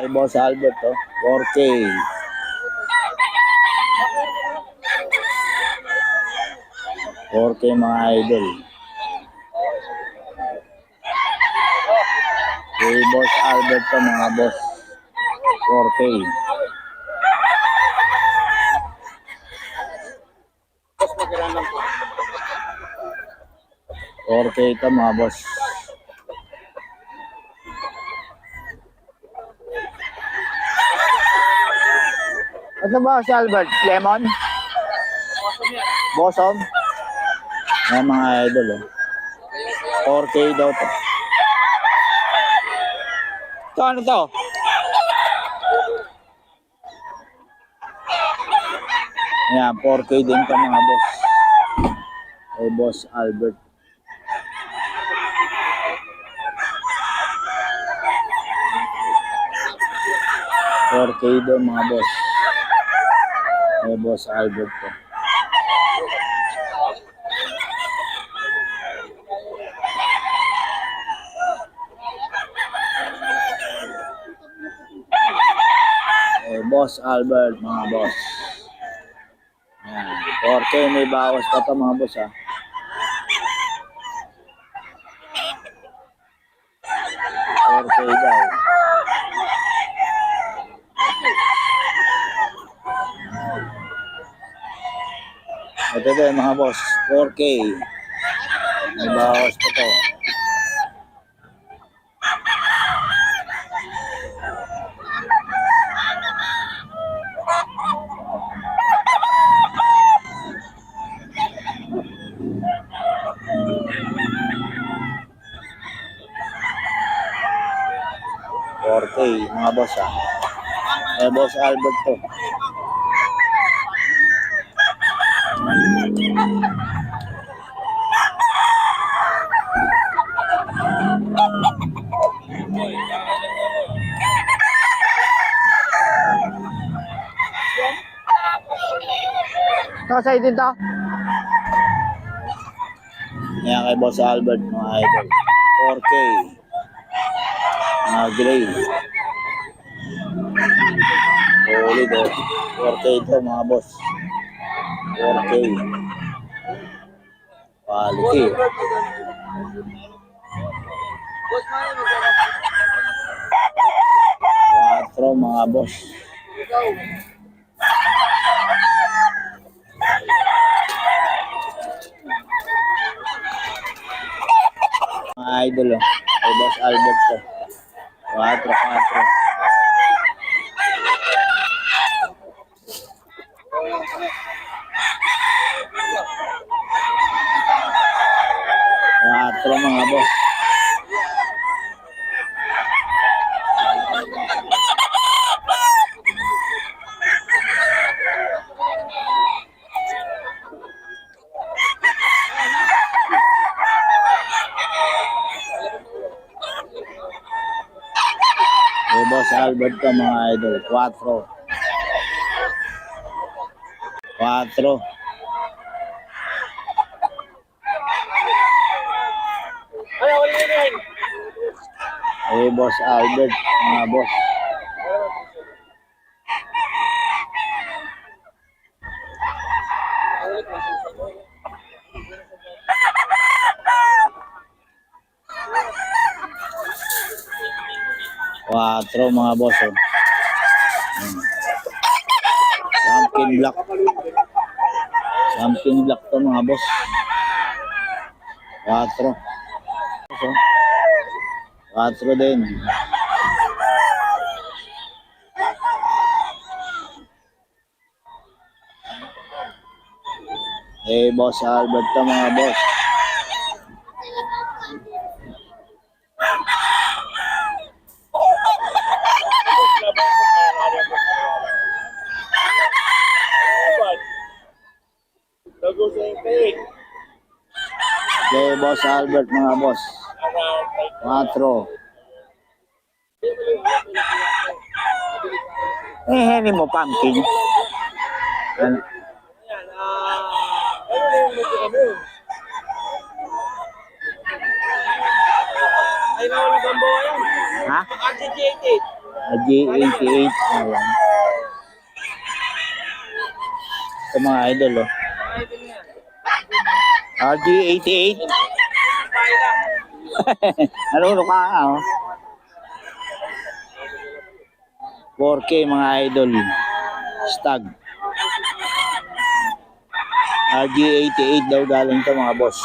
Kay Boss Albert, oh. 4K. Four K mga idol. Kay Boss Albert to mga boss. 4K. Four K ito mga boss. Ano ba si Albert? Lemon? Bosom? Yan mga idol oh. 4K daw to. Ito ano to? Yan, 4K din to mga boss. Kay Boss Albert. K daw mga boss. Kay Boss Albert to. Eh, Boss Albert, mga boss. Ayan. 4K may bawas pa to mga boss ha. K daw. Ito din mga boss, 4K. May bawas pa to. Forte, mga boss ha. Eh, boss Albert to. Sa'yo din to. Yan kay boss Albert, mga idol. 4K. Mga gray. Solid oh. 4K ito mga boss. 4K. Quality. Quattro mga boss. Idol oh. Kay boss Albert to. 4, 4. Quattro mga boss. Kay boss Albert to mga idol. 4. 4. Kay boss Albert mga boss. Quattro mga boss. Oh. Hmm. Black. Something black to mga boss. Quattro. So, Quattro din. Eh, boss Albert to mga boss. Eh, boss Albert mga boss. Quattro. Eh, heri mo pumpkin. Ano? Ha? RG88. RG88. Ayan. Ito mga idol, oh. RG88. Nalulo ka nga, oh. 4K mga idol. Stag. RG88 daw galing to mga boss.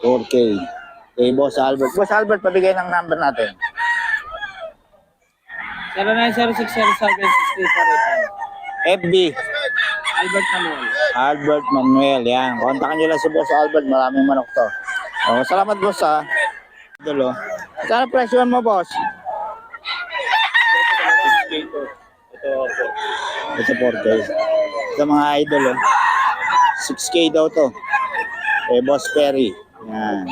4K. Eh, Boss Albert. Boss Albert, pabigay ng number natin. 0906-0763 FB. Albert Manuel. Albert Manuel, yan. Kontakin nyo lang si Boss Albert. Maraming manok to. Oh, salamat, boss, ha. Idol, oh. Saan presyohan mo, boss? Ito, 4K. Ito, mga idol, oh. 6K daw to. Eh, Boss Perry. Yan.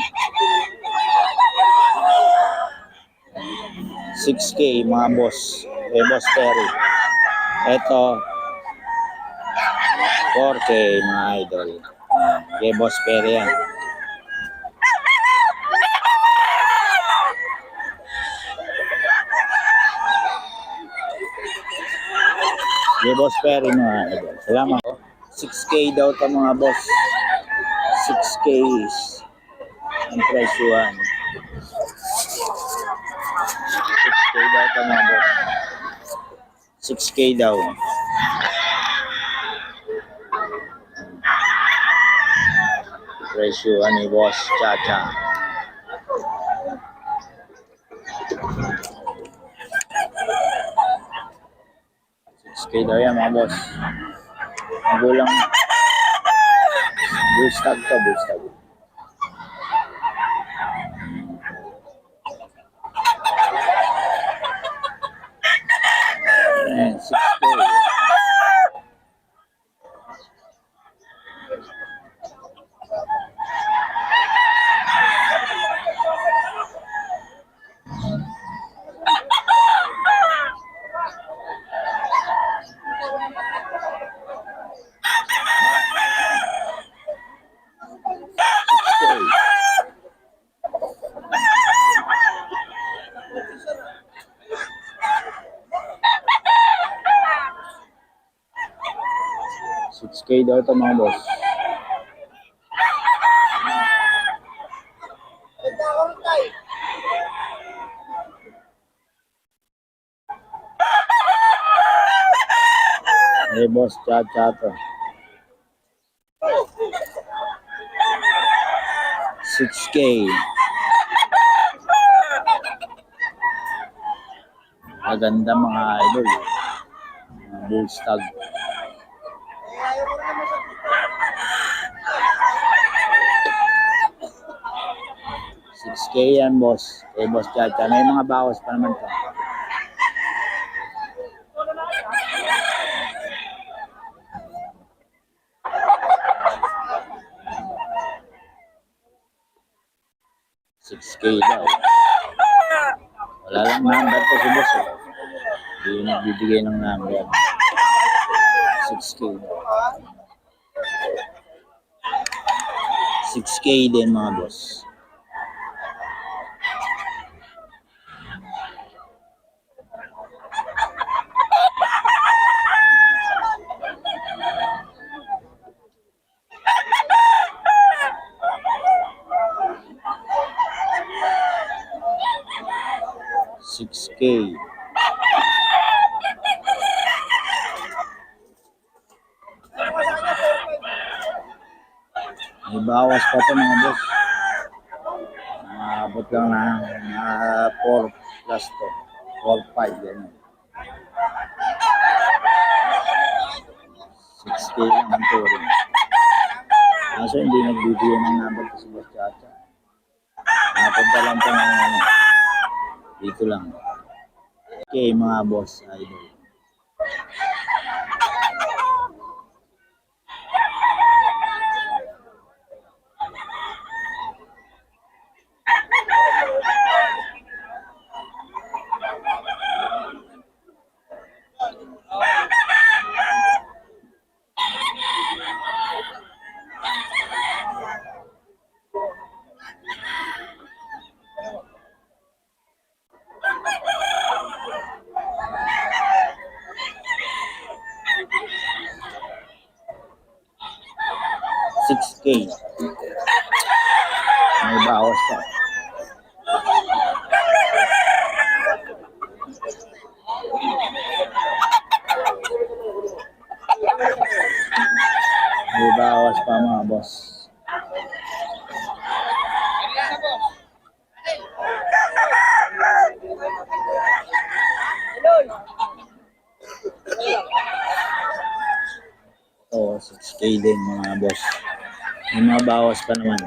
6K, mga boss. Eh, Boss Perry. Ito, 4K mga idol. Kay Boss Perry yan. Kay Boss Perry mga idol. Salamat. 6K daw to mga boss. 6K is ang presyuhan. 6K daw to mga boss. 6K daw. Presyo ni Boss Chacha. K daw yan mga boss. Magulang. Bullstag to, bullstag. Ayan, 6K. Stay. K daw ito mga boss. Eh boss, chat chat to. 6K. Maganda mga idol. Mga bullstag. Six K yan, boss. Eh, boss Chacha. May mga bawas pa naman to. Six daw. Wala lang number to si boss. Eh. Hindi nagbibigay ng number. 6K daw. 6K din mga boss. K. May bawas pa to mga boss. Nakabot lang na na 4 plus to. 4, 5 ganyan. 6K lang ang touring. Kaso hindi nagbibigyan ng number ko si Boss Chacha. Napunta lang po ng ano. Dito lang. Okay mga boss idol. 6K. May bawas pa. May bawas pa mga boss. Oo, 6K din mga boss. May mga bawas pa naman.